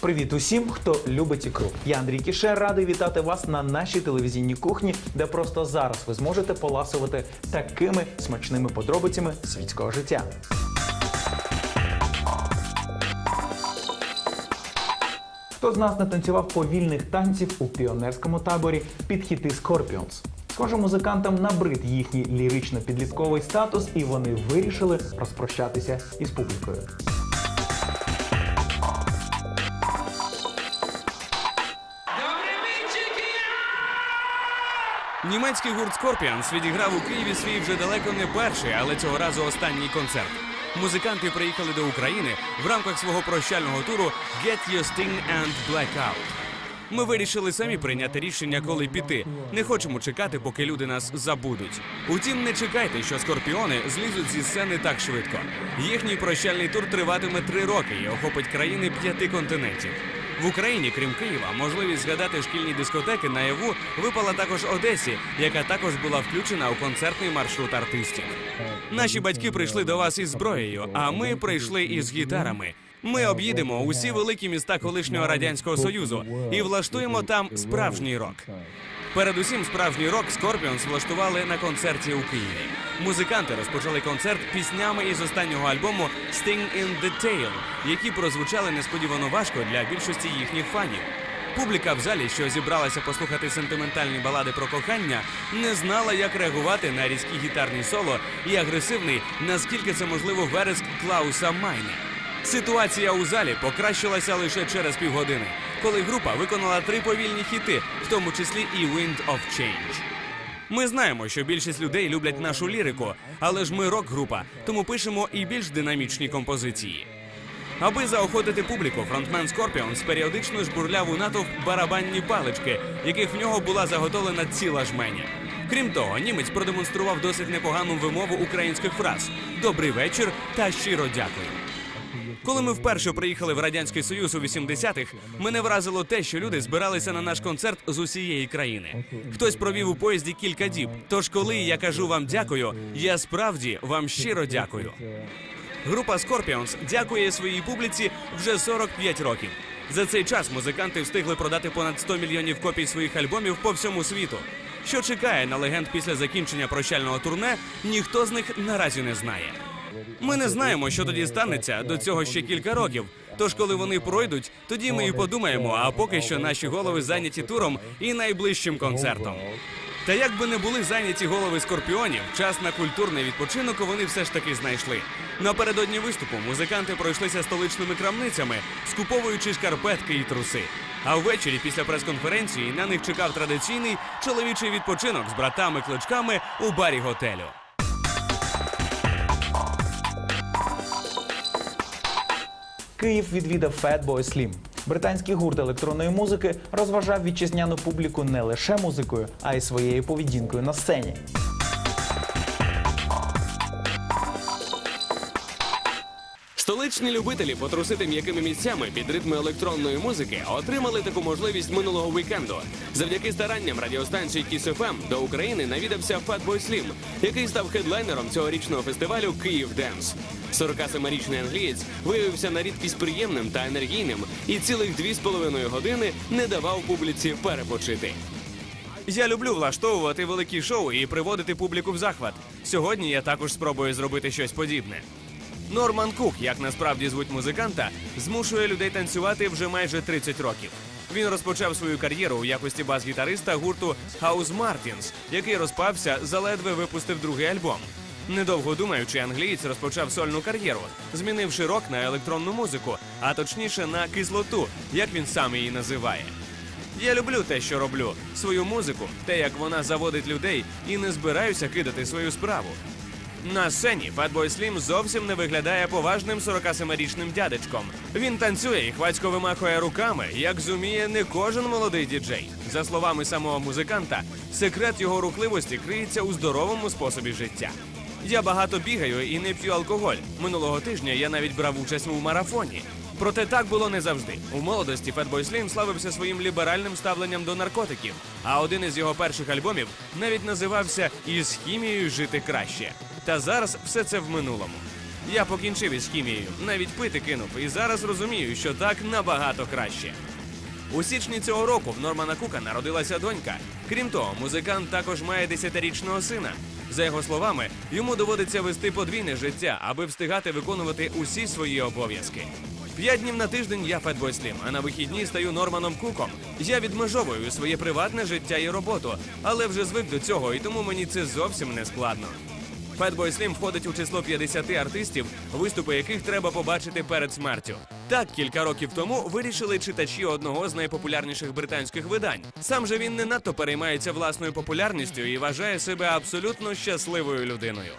Привіт усім, хто любить ікру. Я Андрій Кішер, радий вітати вас на нашій телевізійній кухні, де просто зараз ви зможете поласувати такими смачними подробицями світського життя. Хто з нас не танцював повільних танців у піонерському таборі під хіти Scorpions? Схоже, музикантам набрид їхній лірично-підлітковий статус, і вони вирішили розпрощатися із публікою. Німецький гурт Scorpions відіграв у Києві свій вже далеко не перший, але цього разу останній концерт. Музиканти приїхали до України в рамках свого прощального туру Get Your Sting and Blackout. Ми вирішили самі прийняти рішення, коли піти. Не хочемо чекати, поки люди нас забудуть. Утім, не чекайте, що скорпіони злізуть зі сцени так швидко. Їхній прощальний тур триватиме три роки і охопить країни п'яти континентів. В Україні, крім Києва, можливість згадати шкільні дискотеки наяву випала також Одесі, яка також була включена у концертний маршрут артистів. Наші батьки прийшли до вас із зброєю, а ми прийшли із гітарами. Ми об'їдемо усі великі міста колишнього радянського союзу і влаштуємо там справжній рок. Передусім, справжній рок Scorpions влаштували на концерті у Києві. Музиканти розпочали концерт піснями із останнього альбому Sting in the Tail, які прозвучали несподівано важко для більшості їхніх фанів. Публіка в залі, що зібралася послухати сентиментальні балади про кохання, не знала, як реагувати на різкі гітарні соло і агресивний, наскільки це можливо, вереск Клауса Майне. Ситуація у залі покращилася лише через півгодини, коли група виконала три повільні хіти, в тому числі і Wind of Change. Ми знаємо, що більшість людей люблять нашу лірику, але ж ми рок-група, тому пишемо і більш динамічні композиції. Аби заохотити публіку, фронтмен Scorpions періодично жбурляв у натовп барабанні палички, яких в нього була заготовлена ціла жменя. Крім того, німець продемонстрував досить непогану вимову українських фраз Добрий вечір та щиро дякую. Коли ми вперше приїхали в радянський союз у 80-х, мене вразило те, що люди збиралися на наш концерт з усієї країни. Хтось провів у поїзді кілька діб. Тож, коли я кажу вам дякую, я справді вам щиро дякую. Група Scorpions дякує своїй публіці вже 45 років. За цей час музиканти встигли продати понад 100 мільйонів копій своїх альбомів по всьому світу. Що чекає на легенд після закінчення прощального турне, ніхто з них наразі не знає. Ми не знаємо, що тоді станеться до цього ще кілька років. Тож, коли вони пройдуть, тоді ми і подумаємо. А поки що наші голови зайняті туром і найближчим концертом. Та як би не були зайняті голови скорпіонів, час на культурний відпочинок вони все ж таки знайшли. Напередодні виступу музиканти пройшлися столичними крамницями, скуповуючи шкарпетки і труси. А ввечері після прес-конференції на них чекав традиційний чоловічий відпочинок з братами-кличками у барі готелю. Київ відвідав Fatboy Slim. Британський гурт електронної музики розважав вітчизняну публіку не лише музикою, а й своєю поведінкою на сцені. Столичні любителі потрусити м'якими місцями під ритми електронної музики отримали таку можливість минулого вікенду. Завдяки старанням радіостанції Kiss FM до України навідався Fatboy Slim, який став хедлайнером цьогорічного фестивалю Київ Денс. 47-річний англієць виявився на рідкість приємним та енергійним і цілих дві з половиною години не давав публіці перепочити. Я люблю влаштовувати великі шоу і приводити публіку в захват. Сьогодні я також спробую зробити щось подібне. Норман Кук, як насправді звуть музиканта, змушує людей танцювати вже майже 30 років. Він розпочав свою кар'єру у якості бас-гітариста гурту House Martins, який розпався, заледве випустив другий альбом. Недовго думаючи, англієць розпочав сольну кар'єру, змінивши рок на електронну музику, а точніше на кислоту, як він сам її називає. Я люблю те, що роблю, свою музику, те, як вона заводить людей, і не збираюся кидати свою справу. На сцені Фатбой Слім зовсім не виглядає поважним 47-річним дядечком. Він танцює і хвацько вимахує руками, як зуміє не кожен молодий діджей. За словами самого музиканта, секрет його рухливості криється у здоровому способі життя. Я багато бігаю і не п'ю алкоголь. Минулого тижня я навіть брав участь у марафоні. Проте так було не завжди. У молодості Fatboy Slim славився своїм ліберальним ставленням до наркотиків. А один із його перших альбомів навіть називався Із хімією жити краще. Та зараз все це в минулому. Я покінчив із хімією, навіть пити кинув, і зараз розумію, що так набагато краще. У січні цього року в Нормана Кука народилася донька. Крім того, музикант також має десятирічного сина. За його словами, йому доводиться вести подвійне життя, аби встигати виконувати усі свої обов'язки. П'ять днів на тиждень я Фетбой Слім, а на вихідні стаю Норманом Куком. Я відмежовую своє приватне життя і роботу, але вже звик до цього, і тому мені це зовсім не складно. Fatboy Slim входить у число 50 артистів, виступи яких треба побачити перед смертю. Так кілька років тому вирішили читачі одного з найпопулярніших британських видань. Сам же він не надто переймається власною популярністю і вважає себе абсолютно щасливою людиною.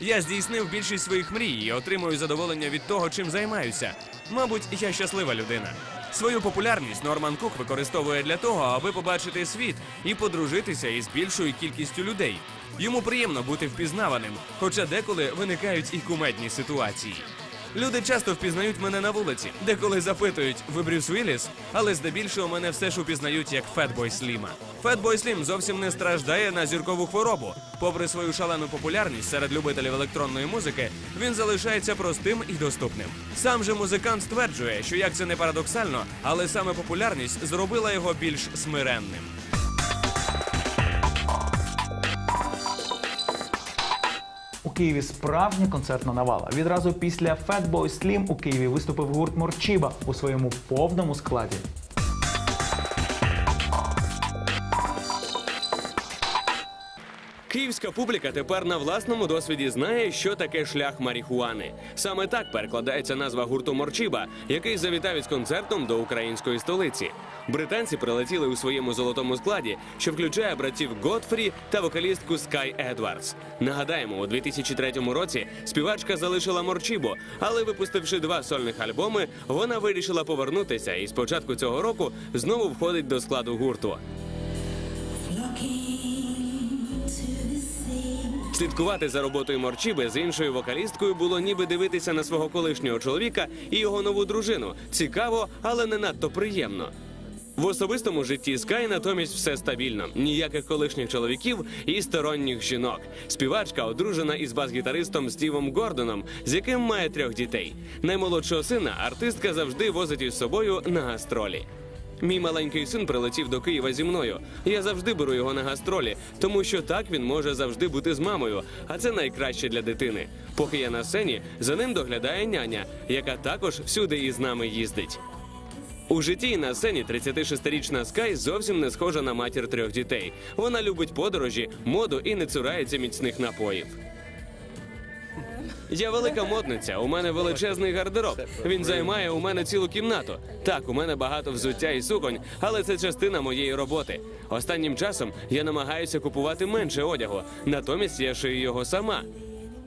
Я здійснив більшість своїх мрій і отримую задоволення від того, чим займаюся. Мабуть, я щаслива людина. Свою популярність Норман Кук використовує для того, аби побачити світ і подружитися із більшою кількістю людей. Йому приємно бути впізнаваним, хоча деколи виникають і кумедні ситуації. Люди часто впізнають мене на вулиці, деколи запитують, ви Брюс Вілліс, але здебільшого мене все ж упізнають як Фетбой Сліма. Фетбой Слім зовсім не страждає на зіркову хворобу. Попри свою шалену популярність серед любителів електронної музики, він залишається простим і доступним. Сам же музикант стверджує, що як це не парадоксально, але саме популярність зробила його більш смиренним. Києві справжня концертна навала. Відразу після Fatboy Slim у Києві виступив гурт Морчіба у своєму повному складі. Київська публіка тепер на власному досвіді знає, що таке шлях марихуани. Саме так перекладається назва гурту Морчіба, який завітав із концертом до української столиці. Британці прилетіли у своєму золотому складі, що включає братів Готфрі та вокалістку Скай Едвардс. Нагадаємо, у 2003 році співачка залишила Морчібо, але випустивши два сольних альбоми, вона вирішила повернутися і з початку цього року знову входить до складу гурту. Слідкувати за роботою Морчіби з іншою вокалісткою було ніби дивитися на свого колишнього чоловіка і його нову дружину. Цікаво, але не надто приємно. В особистому житті Скай натомість все стабільно. Ніяких колишніх чоловіків і сторонніх жінок. Співачка одружена із бас-гітаристом Стівом Гордоном, з яким має трьох дітей. Наймолодшого сина артистка завжди возить із собою на гастролі. Мій маленький син прилетів до Києва зі мною. Я завжди беру його на гастролі, тому що так він може завжди бути з мамою, а це найкраще для дитини. Поки я на сцені, за ним доглядає няня, яка також всюди із нами їздить. У житті і на сцені 36-річна Скай зовсім не схожа на матір трьох дітей. Вона любить подорожі, моду і не цурається міцних напоїв. Я велика модниця. У мене величезний гардероб. Він займає у мене цілу кімнату. Так, у мене багато взуття і суконь, але це частина моєї роботи. Останнім часом я намагаюся купувати менше одягу, натомість я шию його сама.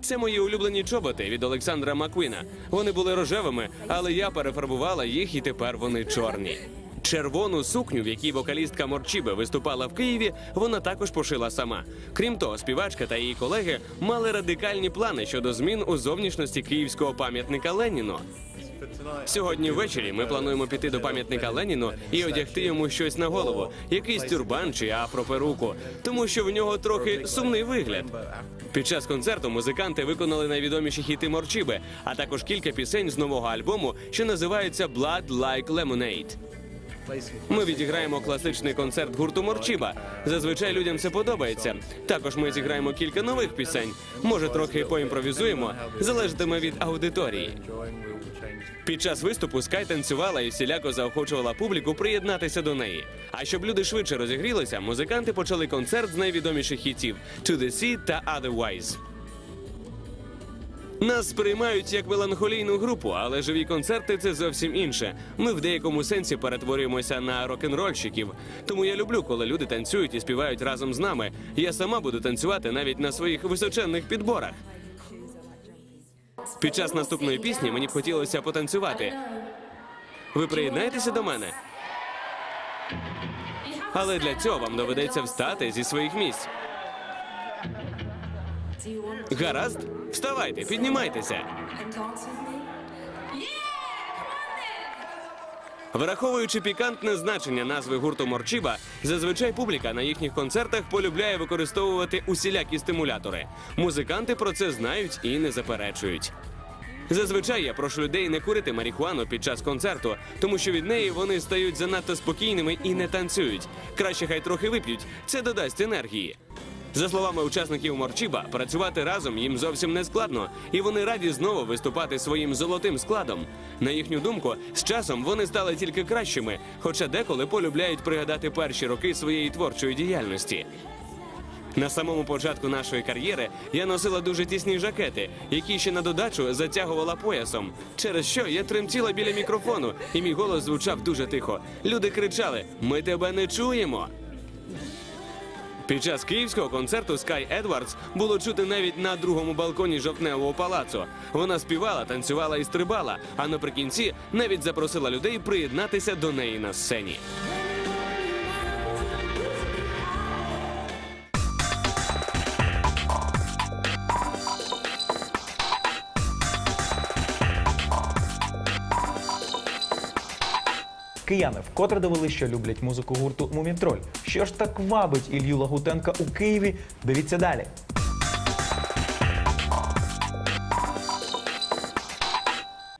Це мої улюблені чоботи від Олександра Маквіна. Вони були рожевими, але я перефарбувала їх, і тепер вони чорні. Червону сукню, в якій вокалістка Морчібе виступала в Києві, вона також пошила сама. Крім того, співачка та її колеги мали радикальні плани щодо змін у зовнішності київського пам'ятника Леніну. Сьогодні ввечері ми плануємо піти до пам'ятника Леніну і одягти йому щось на голову, якийсь тюрбан чи афроперуку, тому що в нього трохи сумний вигляд. Під час концерту музиканти виконали найвідоміші хіти Морчіби, а також кілька пісень з нового альбому, що називаються Blood Like Lemonade. Ми відіграємо класичний концерт гурту Морчіба. Зазвичай людям це подобається. Також ми зіграємо кілька нових пісень. Може, трохи поімпровізуємо, залежатиме від аудиторії. Під час виступу Скай танцювала і всіляко заохочувала публіку приєднатися до неї. А щоб люди швидше розігрілися, музиканти почали концерт з найвідоміших хітів «To the Sea» та «Otherwise». Нас сприймають як меланхолійну групу, але живі концерти це зовсім інше. Ми в деякому сенсі перетворюємося на рок-н-рольщиків. Тому я люблю, коли люди танцюють і співають разом з нами. Я сама буду танцювати навіть на своїх височенних підборах. Під час наступної пісні мені б хотілося потанцювати. Ви приєднаєтеся до мене? Але для цього вам доведеться встати зі своїх місць. Гаразд? Вставайте, піднімайтеся. Враховуючи пікантне значення назви гурту Морчіба, зазвичай публіка на їхніх концертах полюбляє використовувати усілякі стимулятори. Музиканти про це знають і не заперечують. Зазвичай я прошу людей не курити марихуану під час концерту, тому що від неї вони стають занадто спокійними і не танцюють. Краще хай трохи вип'ють, це додасть енергії. За словами учасників Морчіба, працювати разом їм зовсім не складно, і вони раді знову виступати своїм золотим складом. На їхню думку, з часом вони стали тільки кращими, хоча деколи полюбляють пригадати перші роки своєї творчої діяльності. На самому початку нашої кар'єри я носила дуже тісні жакети, які ще на додачу затягувала поясом. Через що я тремтіла біля мікрофону, і мій голос звучав дуже тихо. Люди кричали: Ми тебе не чуємо. Під час київського концерту Sky Edwards було чути навіть на другому балконі жовтневого палацу. Вона співала, танцювала і стрибала, а наприкінці навіть запросила людей приєднатися до неї на сцені. Кияни вкотре довели, що люблять музику гурту Мумітроль. Що ж так вабить Ілью Лагутенка у Києві? Дивіться далі.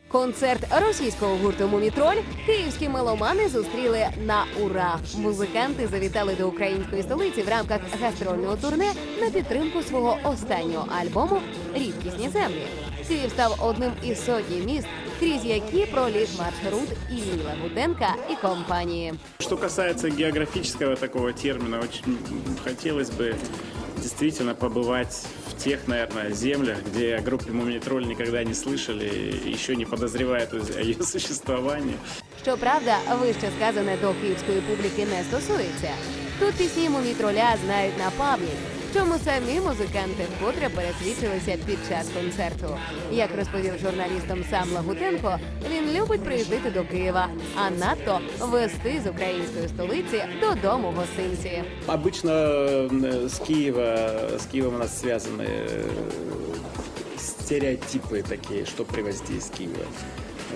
Концерт російського гурту Мумітроль київські меломани зустріли на ура. Музиканти завітали до української столиці в рамках гастрольного турне на підтримку свого останнього альбому Рідкісні землі. Київ став одним із сотні міст, крізь які проліг маршрут Іллі Лагутенка і компанії. Что касается географического такого термина, очень хотелось бы действительно побывать в тех, наверное, землях, где о группе Мумитроль никогда не слышали, еще не подозревают о ее существовании. Щоправда, вище сказане до київської публіки не стосується. Тут пісні мумітроля знають на пам'ять, чому самі музиканти вкотре пересвідчилися під час концерту. Як розповів журналістам сам Лагутенко, він любить приїздити до Києва, а надто вести з української столиці додому гостинці. Обычно э, с Киева, с Киевом у нас связаны э, стереотипы такие, что привозить из Киева.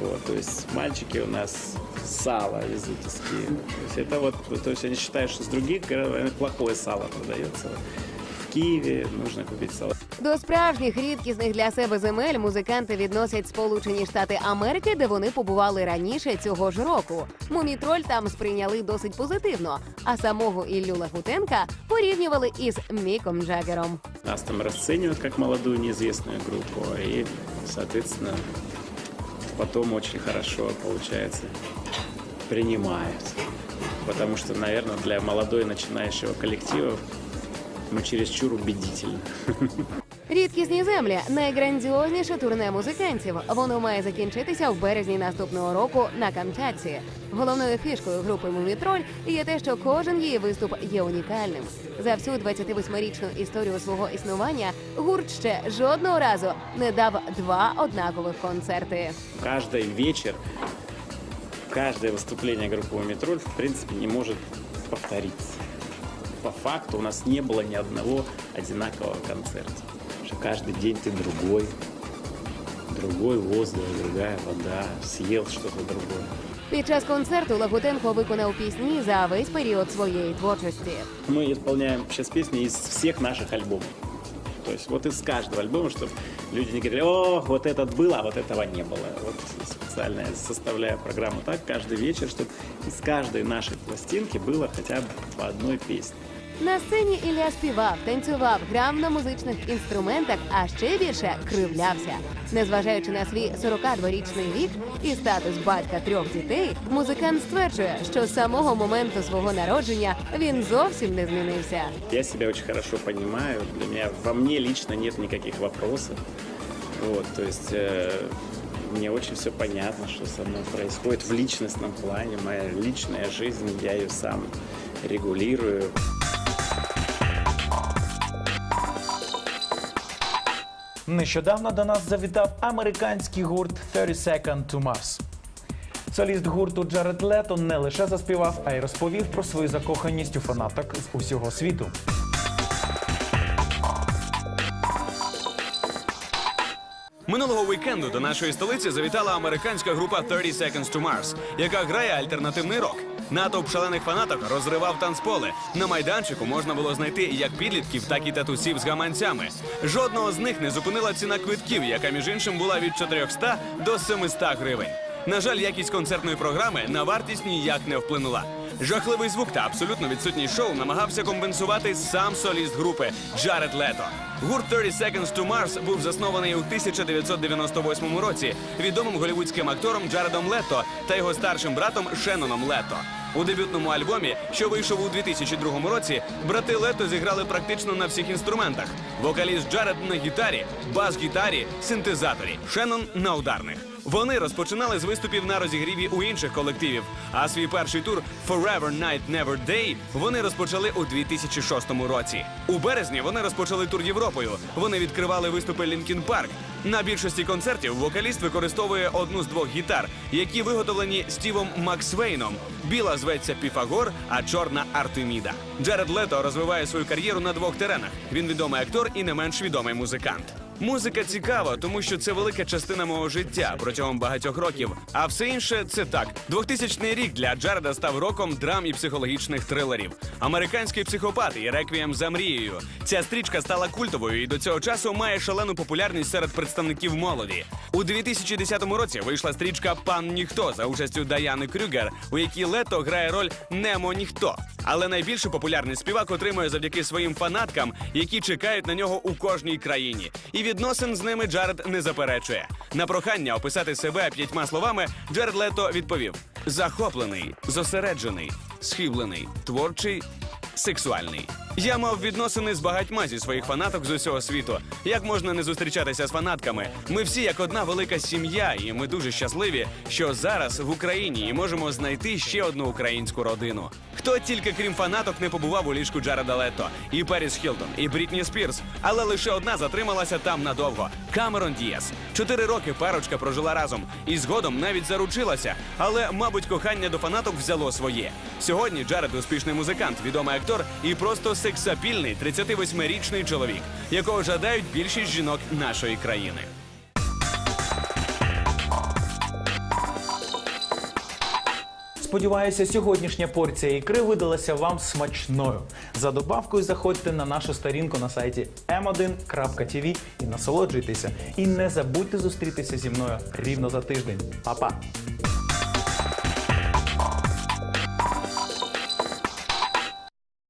Вот, то есть мальчики у нас сало везут из Киева. То есть это вот, то есть они считают, что с других городов плохое сало продается. В Киеве нужно купить сало. До справжніх рідкісних для себе земель музиканти відносять Сполучені Штати Америки, де вони побували раніше цього ж року. Мумітроль там сприйняли досить позитивно, а самого Іллю Лагутенка порівнювали із Міком Джаггером. Нас там расценивают как молодую неизвестную группу, и, соответственно, потом очень хорошо, получается, принимают. Потому что, наверное, для молодой начинающего коллектива мы чересчур убедительны. Рідкісні землі найграндіозніше турне музикантів. Воно має закінчитися в березні наступного року на Камчатці. Головною фішкою групи Мумітроль є те, що кожен її виступ є унікальним. За всю 28-річну історію свого існування гурт ще жодного разу не дав два однакових концерти. Каждый вечер, каждое выступление группы «Метроль» в принципе не может повториться. По факту у нас не было ни одного одинакового концерта. Потому Что каждый день ты другой, другой воздух, другая вода, съел что-то другое. Під час концерту Лагутенко виконав пісні за весь період своєї творчості. Мы исполняем сейчас песни из всех наших альбомов. То есть вот из каждого альбома, чтобы люди не говорили, о, вот этот был, а вот этого не было. Вот специально я составляю программу так каждый вечер, чтобы из каждой нашей пластинки было хотя бы по одной песне. На сцені Ілля співав, танцював, грав на музичних інструментах, а ще більше кривлявся. Незважаючи на свій 42-річний вік і статус батька трьох дітей, музикант стверджує, що з самого моменту свого народження він зовсім не змінився. Я себя очень хорошо понимаю, для меня, во мне лично нет никаких вопросов. Вот, то есть э, мне очень все понятно, что со мной происходит в личностном плане, моя личная жизнь, я ее сам регулирую. Нещодавно до нас завітав американський гурт 30 Second to Mars. Соліст гурту Джаред Лето не лише заспівав, а й розповів про свою закоханість у фанаток з усього світу. Минулого вікенду до нашої столиці завітала американська група 30 Seconds to Mars, яка грає альтернативний рок. Натовп шалених фанаток розривав танцполе. На майданчику можна було знайти як підлітків, так і татусів з гаманцями. Жодного з них не зупинила ціна квитків, яка між іншим була від 400 до 700 гривень. На жаль, якість концертної програми на вартість ніяк не вплинула. Жахливий звук та абсолютно відсутній шоу намагався компенсувати сам соліст групи Джаред Лето. Гурт 30 Seconds to Mars був заснований у 1998 році відомим голівудським актором Джаредом Лето та його старшим братом Шеноном Лето. У дебютному альбомі, що вийшов у 2002 році, брати Лето зіграли практично на всіх інструментах. Вокаліст Джаред на гітарі, бас-гітарі, синтезаторі, Шеннон на ударних. Вони розпочинали з виступів на розігріві у інших колективів. А свій перший тур Forever Night Never Day вони розпочали у 2006 році. У березні вони розпочали тур Європою. Вони відкривали виступи Лінкін Парк. На більшості концертів вокаліст використовує одну з двох гітар, які виготовлені Стівом Максвейном. Біла зветься Піфагор, а чорна Артеміда. Джеред Лето розвиває свою кар'єру на двох теренах. Він відомий актор і не менш відомий музикант. Музика цікава, тому що це велика частина мого життя протягом багатьох років. А все інше це так. 2000 рік для Джареда став роком драм і психологічних трилерів. Американський психопат і реквієм за мрією. Ця стрічка стала культовою і до цього часу має шалену популярність серед представників молоді. У 2010 році вийшла стрічка Пан Ніхто за участю Даяни Крюгер, у якій Лето грає роль Немо Ніхто. Але найбільшу популярність співак отримує завдяки своїм фанаткам, які чекають на нього у кожній країні. І відносин з ними Джаред не заперечує. На прохання описати себе п'ятьма словами Джаред Лето відповів: захоплений, зосереджений, схиблений, творчий, сексуальний. Я мав відносини з багатьма зі своїх фанаток з усього світу. Як можна не зустрічатися з фанатками? Ми всі як одна велика сім'я, і ми дуже щасливі, що зараз в Україні і можемо знайти ще одну українську родину. Хто тільки крім фанаток не побував у ліжку Джареда Лето, і Періс Хілтон, і Брітні Спірс, але лише одна затрималася там надовго. Камерон Діас. Чотири роки парочка прожила разом і згодом навіть заручилася. Але, мабуть, кохання до фанаток взяло своє. Сьогодні Джаред успішний музикант, відомий актор і просто сексапільний 38-річний чоловік, якого жадають більшість жінок нашої країни. Сподіваюся, сьогоднішня порція ікри видалася вам смачною. За добавкою заходьте на нашу сторінку на сайті m1.tv і насолоджуйтеся. І не забудьте зустрітися зі мною рівно за тиждень. Па-па!